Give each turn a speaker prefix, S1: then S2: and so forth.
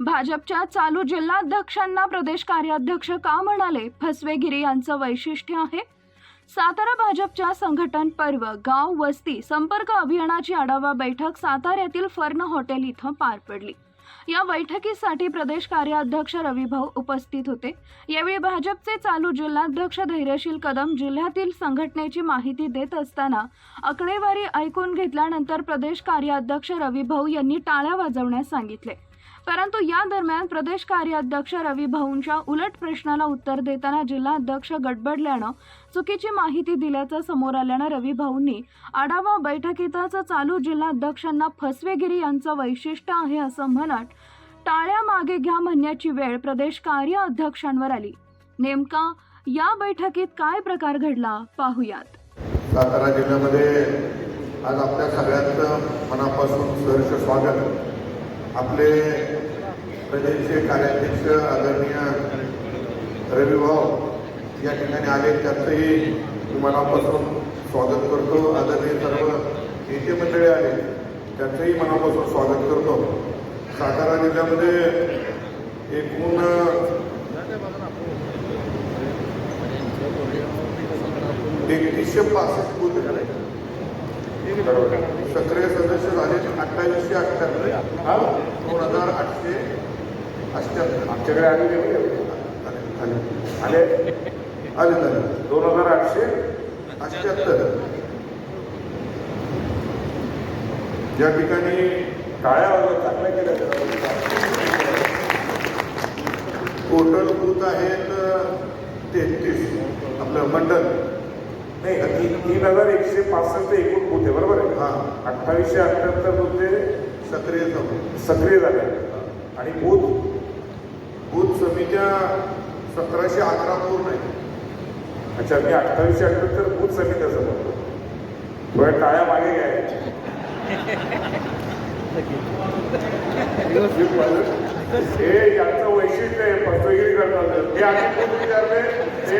S1: भाजपच्या चालू जिल्हाध्यक्षांना प्रदेश कार्याध्यक्ष का म्हणाले? फसवेगिरी यांचं वैशिष्ट्य आहे. सातारा भाजपच्या संघटन पर्व गाव वस्ती संपर्क अभियानाची आढावा बैठक साताऱ्यातील फर्न हॉटेल इथं पार पडली. या बैठकीसाठी प्रदेश कार्याध्यक्ष रविभाऊ उपस्थित होते. यावेळी भाजपचे चालू जिल्हाध्यक्ष धैर्यशील कदम जिल्ह्यातील संघटनेची माहिती देत असताना आकडेवारी ऐकून घेतल्यानंतर प्रदेश कार्याध्यक्ष रविभाऊ यांनी टाळ्या वाजवण्यास सांगितले. परंतु या दरम्यान प्रदेश कार्याध्यक्ष रवी भाऊंच्या उलट प्रश्नाला उत्तर देताना जिल्हाध्यक्ष गडबडल्यानं चुकीची माहिती दिल्याचं समोर आल्यानं रवी भाऊंनी आढावा बैठकीतच चालू जिल्हाध्यक्षांना फसवेगिरी यांचं वैशिष्ट्य आहे असं म्हणत टाळ्या मागे घ्या म्हणण्याची वेळ प्रदेश कार्य अध्यक्षांवर आली. नेमका या बैठकीत काय प्रकार घडला पाहुयात.
S2: सातारा जिल्ह्यामध्ये आज आपल्या सगळ्यांचं मनापासून सहर्ष स्वागत. आपले प्रदेशचे कार्याध्यक्ष आदरणीय रविभाऊ या ठिकाणी आले त्याचंही मनापासून स्वागत करतो. आदरणीय सर्व नेते मंडळी आले त्यांचंही मनापासून स्वागत करतो. सातारा जिल्ह्यामध्ये एकूण एकतीसशे पासष्ट बूथ झाले सक्रिय सदस्य झाले अठ्ठावीसशे अठ्ठ्याहत्तर दोन हजार आठशे अठ्ठ्याहत्तर
S3: आमच्याकडे आले
S2: आले
S3: आले
S2: आले झाले
S3: दोन हजार आठशे
S2: अठ्ठ्याहत्तर या ठिकाणी
S3: टाळ्या वगैरे चांगल्या केल्या
S2: टोटल बूथ आहेत तेहतीस. आपलं मंडल.
S3: नाही तीन हजार एकशे पासष्ट एकूण बूथ आहे बरोबर आहे?
S2: हां.
S3: अठ्ठावीसशे अठ्ठ्याहत्तर बूथ
S2: सक्रिय
S3: सक्रिय झाल्या आणि बूथ
S2: बूथ समित्या सतराशे अकरा पूर्ण आहेत
S3: अच्छा मी अठ्ठावीसशे अठ्ठ्याहत्तर बूथ समित्याचं म्हणतो थोड्या टाळ्या मागे घ्यायच्या हे यांचं वैशिष्ट्य आहे फसवेगिरी करतात. हे आम्ही विचारले ते